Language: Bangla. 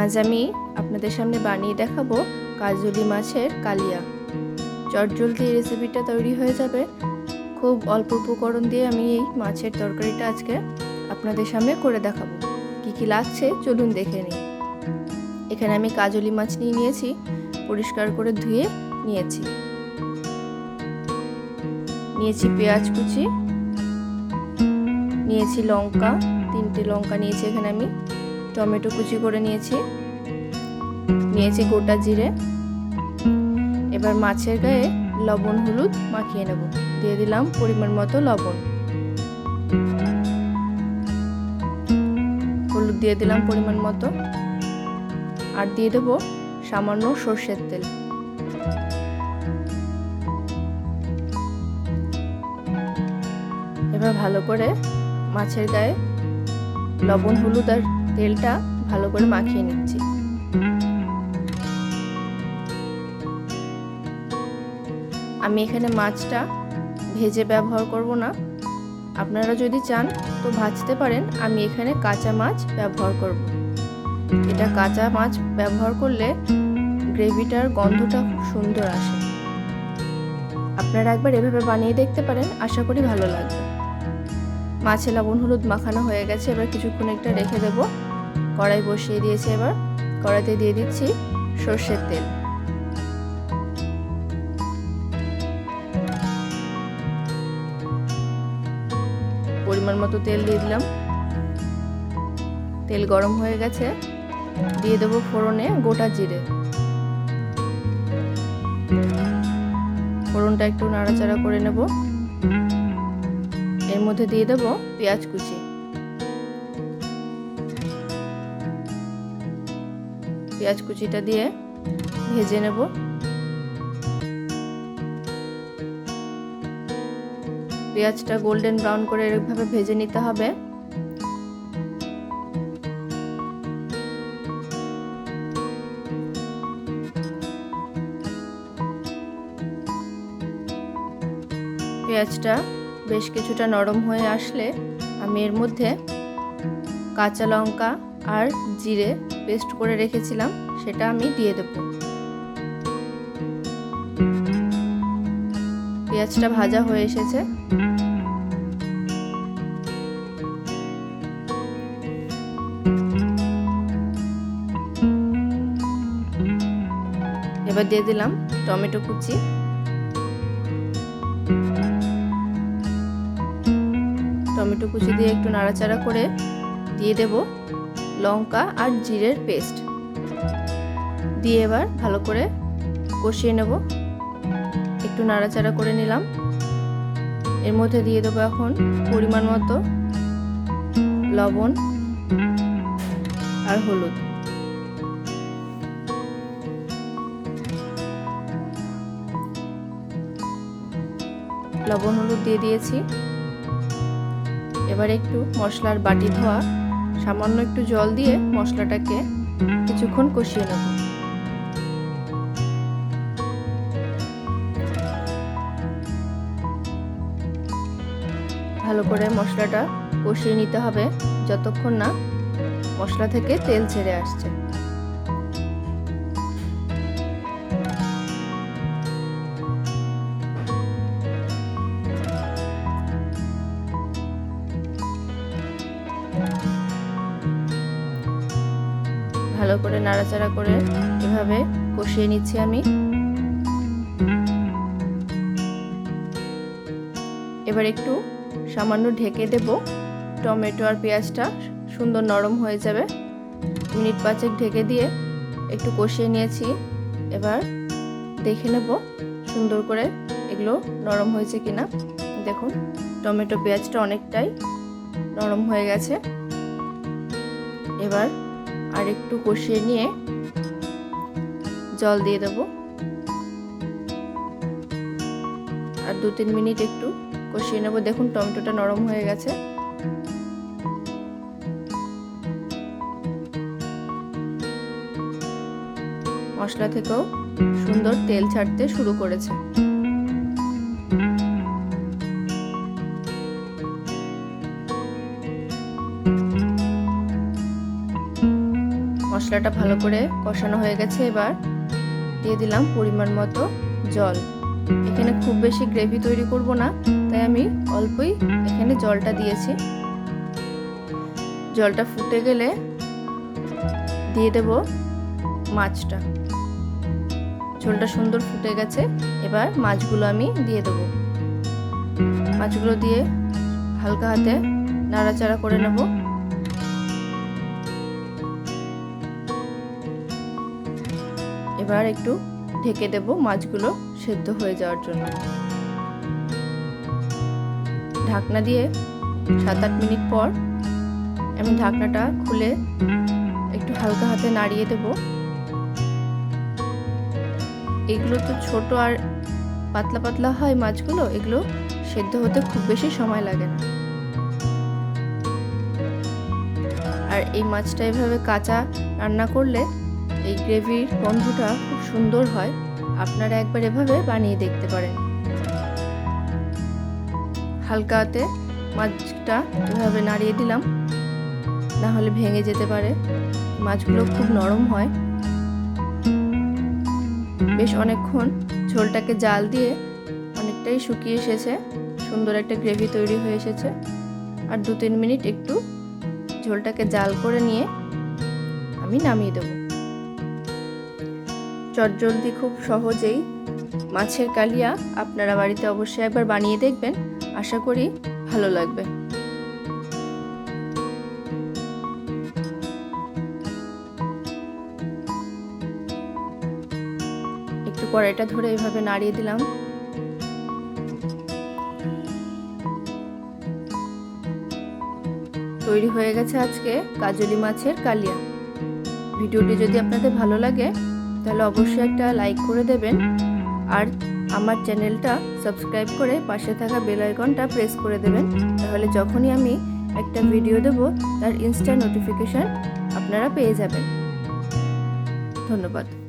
আজ আমি আপনাদের সামনে বানিয়ে দেখাবো কাজলি মাছের কালিয়া। চটজলদি রেসিপিটা তৈরি হয়ে যাবে। খুব অল্প উপকরণ দিয়ে আমি এই মাছের তরকারিটা আজকে আপনাদের সামনে করে দেখাবো। কি কি লাগছে চলুন দেখে নিই। এখানে আমি কাজলি মাছ নিয়ে নিয়েছি, পরিষ্কার করে ধুয়ে নিয়েছি। নিয়েছি পেঁয়াজ কুচি, নিয়েছি লঙ্কা, তিনটে লঙ্কা নিয়েছি এখানে আমি। টমেটো কুচি করে নিয়েছি। নিয়েছি গোটা জিরে। এবার মাছের গায়ে লবণ, হলুদ মাখিয়ে নেব। দিয়ে দিলাম পরিমাণ মতো লবণ। হলুদ দিয়ে দিলাম পরিমাণ মতো। আর দিয়ে দেব সামান্য সর্ষের তেল। এবার ভালো করে মাছের গায়ে লবণ, হলুদ আর তেলটা ভালো করে মাখিয়ে নিচ্ছি। আমি এখানে মাছটা ভেজে ব্যবহার করব না। আপনারা যদি চান তো ভাজতে পারেন, আমি এখানে কাঁচা মাছ ব্যবহার করব। এটা কাঁচা মাছ ব্যবহার করলে গ্রেভিটার গন্ধটা খুব সুন্দর আসে। আপনারা একবার এভাবে বানিয়ে দেখতে পারেন, আশা করি ভালো লাগবে। মাছে লবণ, হলুদ মাখানো হয়ে গেছে। এবার কিছুক্ষণ একটা রেখে দেব। কড়াই বসিয়ে দিয়েছি এবার। কড়াইতে দিয়ে দিচ্ছি সর্ষের তেল। পরিমাণ মতো তেল দিয়ে দিলাম। তেল গরম হয়ে গেছে। দিয়ে দেবো ফোড়নে গোটা জিরে। ফোড়নটা একটু নাড়াচাড়া করে নেব। এর মধ্যে দিয়ে দেব পেঁয়াজ কুচি। পেঁয়াজ কুচিটা দিয়ে ভেজে নেব। পেঁয়াজটা গোল্ডেন ব্রাউন করে এরকমভাবে ভেজে নিতে হবে। পেঁয়াজটা বেশ কিছুটা নরম হয়ে আসলে আমি এর মধ্যে কাঁচা লঙ্কা আর জিরে পেস্ট করে রেখেছিলাম, সেটা আমি দিয়ে দেব। পেঁয়াজটা ভাজা হয়ে এসেছে। এবার দিয়ে দিলাম টমেটো কুচি। টমেটো কুচি দিয়ে একটু নাড়াচাড়া করে দিয়ে দেব লঙ্কা আর জিরের পেস্ট। দিয়ে এবার ভালো করে কষিয়ে নেব। একটু নাড়াচাড়া করে নিলাম। এর মধ্যে দিয়ে দেবো এখন পরিমাণ মতো লবণ আর হলুদ। লবণ হলুদ দিয়ে দিয়েছি। এবার একটু মশলার বাটি ধোয়া, সামান্য একটু জল দিয়ে মশলাটাকে কিছুক্ষণ কষিয়ে নেব। ভালো করে মশলাটা কষিয়ে নিতে হবে, যতক্ষণ না মশলা থেকে তেল ছেড়ে আসছে। ভালো করে নাড়াচাড়া করে এভাবে কষিয়ে নিচ্ছি আমি। এবার একটু সামান্য ঢেকে দেব। টমেটো আর পেঁয়াজটা সুন্দর নরম হয়ে যাবে। মিনিট পাঁচেক ঢেকে দিয়ে একটু কষিয়ে নিয়েছি। এবার দেখে নেব সুন্দর করে এগুলো নরম হয়েছে কিনা। দেখুন, টমেটো পেঁয়াজটা অনেকটাই নরম হয়ে গেছে। এবার আর একটু কষিয়ে নিয়ে জল দিয়ে দেব। আর দু তিন মিনিট একটু কষিয়ে নেব। দেখুন টমেটোটা নরম হয়ে গেছে। মশলা থেকেও সুন্দর তেল ছাড়তে শুরু করেছে। মশলাটা ভালো করে কষানো হয়ে গেছে এবার। দিয়ে দিলাম পরিমাণ মতো জল। এখানে খুব বেশি গ্রেভি তৈরি করব না, তাই আমি অল্পই এখানে জলটা দিয়েছি। জলটা ফুটে গেলে দিয়ে দেব মাছটা। ঝোলটা সুন্দর ফুটে গেছে, এবার মাছগুলো আমি দিয়ে দেবো। মাছগুলো দিয়ে হালকা হাতে নাড়াচাড়া করে নেব। এবার একটু ঢেকে দেব মাছগুলো সেদ্ধ হয়ে যাওয়ার জন্য। ঢাকনা দিয়ে সাত আট মিনিট পর আমি ঢাকনাটা খুলে একটু হালকা হাতে নাড়িয়ে দেব। এগুলো তো ছোট আর পাতলা পাতলা হয় মাছগুলো, এগুলো সেদ্ধ হতে খুব বেশি সময় লাগে না। আর এই মাছটা এভাবে কাঁচা রান্না করলে এই গ্রেভির গন্ধটা খুব সুন্দর হয়। আপনারা একবার এভাবে বানিয়ে দেখতে পারেন। হালকাতে মাছটা এভাবে নাড়িয়ে দিলাম। না হলে ভেঙে যেতে পারে। মাছগুলো খুব নরম হয়। বেশ অনেকক্ষণ ঝোলটাকে জাল দিয়ে অনেকটাই শুকিয়ে এসেছে। সুন্দর একটা গ্রেভি তৈরি হয়ে এসেছে। আর দু তিন মিনিট একটু ঝোলটাকে জাল করে নিয়ে আমি নামিয়ে দেব। চটজলদি খুব সহজেই মাছের কালিয়া আপনারা বাড়িতে অবশ্যই একবার বানিয়ে দেখবেন। আশা করি ভালো লাগবে। একটু কড়াইটা ধরে এভাবে নাড়িয়ে দিলাম। তৈরি হয়ে গেছে আজকে কাজলি মাছের কালিয়া। ভিডিওটি যদি আপনাদের ভালো লাগে তাহলে অবশ্যই একটা লাইক করে দেবেন। আর আমার চ্যানেলটা সাবস্ক্রাইব করে পাশে থাকা বেল আইকনটা প্রেস করে দেবেন। তাহলে যখনই আমি একটা ভিডিও দেব, তার ইনস্টা নোটিফিকেশান আপনারা পেয়ে যাবেন। ধন্যবাদ।